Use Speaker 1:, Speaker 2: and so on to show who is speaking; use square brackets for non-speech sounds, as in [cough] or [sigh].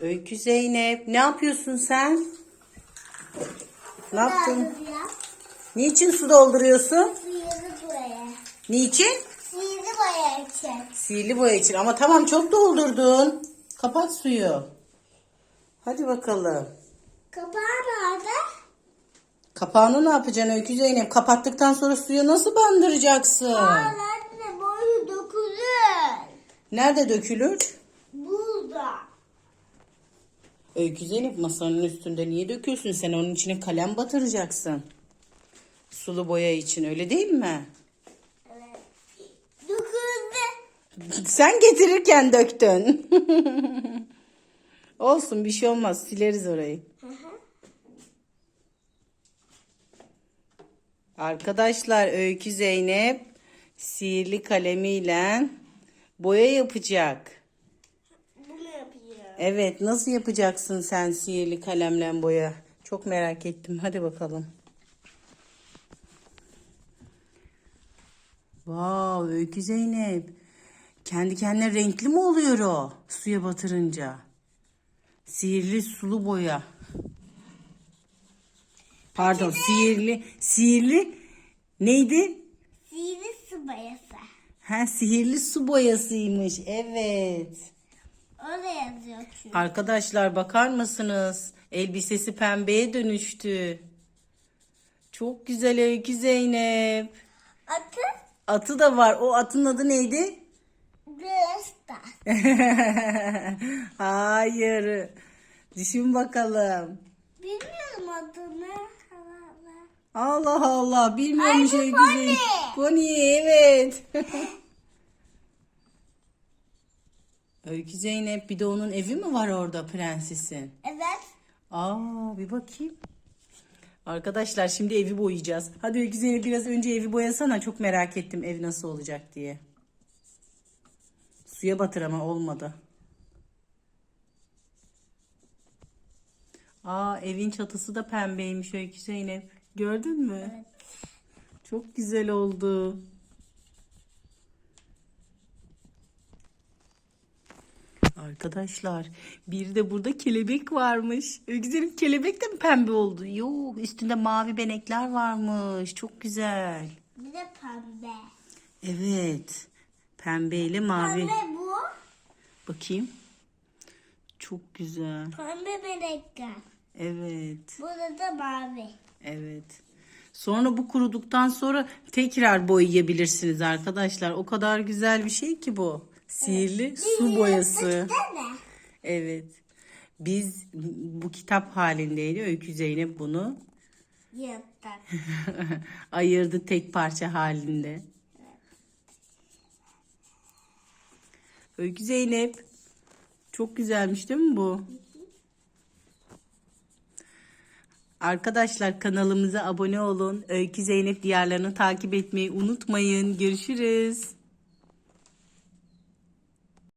Speaker 1: Öykü Zeynep ne yapıyorsun sen? Ne yaptın?
Speaker 2: Ya.
Speaker 1: Niçin su dolduruyorsun?
Speaker 2: Sihirli boya.
Speaker 1: Niçin?
Speaker 2: Sihirli boya için.
Speaker 1: Sihirli boya için ama tamam çok doldurdun. Kapat suyu. Hadi bakalım.
Speaker 2: Kapağı nerede?
Speaker 1: Kapağını ne yapacaksın Öykü Zeynep? Kapattıktan sonra suya nasıl bandıracaksın?
Speaker 2: Aa, anne boyu dokunur.
Speaker 1: Nerede dökülür?
Speaker 2: Burada.
Speaker 1: Öykü Zeynep masanın üstünde niye döküyorsun? Sen onun içine kalem batıracaksın. Sulu boya için öyle değil mi?
Speaker 2: Evet. Dokundu.
Speaker 1: Sen getirirken döktün. [laughs] Olsun bir şey olmaz sileriz orayı.
Speaker 2: Hı hı.
Speaker 1: Arkadaşlar Öykü Zeynep sihirli kalemiyle boya yapacak. Evet nasıl yapacaksın sen sihirli kalemle boya? Çok merak ettim. Hadi bakalım. Vav Öykü Zeynep. Kendi kendine renkli mi oluyor o suya batırınca? Sihirli sulu boya. Pardon sihirli sihirli neydi?
Speaker 2: Sihirli su boyası.
Speaker 1: Ha sihirli su boyasıymış. Evet.
Speaker 2: Orada yazıyor çünkü.
Speaker 1: Arkadaşlar bakar mısınız? Elbisesi pembeye dönüştü. Çok güzel Öykü Zeynep.
Speaker 2: Atı
Speaker 1: Atı da var. O atın adı neydi?
Speaker 2: Bresta. [laughs]
Speaker 1: Hayır. Düşün bakalım.
Speaker 2: Bilmiyorum adını.
Speaker 1: Allah Allah. Bilmiyormuş
Speaker 2: Ay, bu
Speaker 1: Öykü
Speaker 2: Pony.
Speaker 1: Pony evet. [laughs] Öykü Zeynep bir de onun evi mi var orada prensesin?
Speaker 2: Evet.
Speaker 1: Aa bir bakayım. Arkadaşlar şimdi evi boyayacağız. Hadi Öykü Zeynep biraz önce evi boyasana. Çok merak ettim ev nasıl olacak diye. Suya batır ama olmadı. Aa evin çatısı da pembeymiş Öykü Zeynep. Gördün mü?
Speaker 2: Evet.
Speaker 1: Çok güzel oldu. Arkadaşlar bir de burada kelebek varmış. Öyküzerim kelebek de mi pembe oldu? Yok üstünde mavi benekler varmış. Çok güzel.
Speaker 2: Bir de pembe.
Speaker 1: Evet. Pembe ile mavi.
Speaker 2: Pembe bu.
Speaker 1: Bakayım. Çok güzel.
Speaker 2: Pembe benekler.
Speaker 1: Evet.
Speaker 2: Burada da mavi.
Speaker 1: Evet. Sonra bu kuruduktan sonra tekrar boyayabilirsiniz arkadaşlar. O kadar güzel bir şey ki bu. Sihirli su boyası. Evet. Biz bu kitap halindeydi. Öykü Zeynep bunu [laughs] ayırdı tek parça halinde. Öykü Zeynep. Çok güzelmiş değil mi bu? Arkadaşlar kanalımıza abone olun. Öykü Zeynep diğerlerini takip etmeyi unutmayın. Görüşürüz.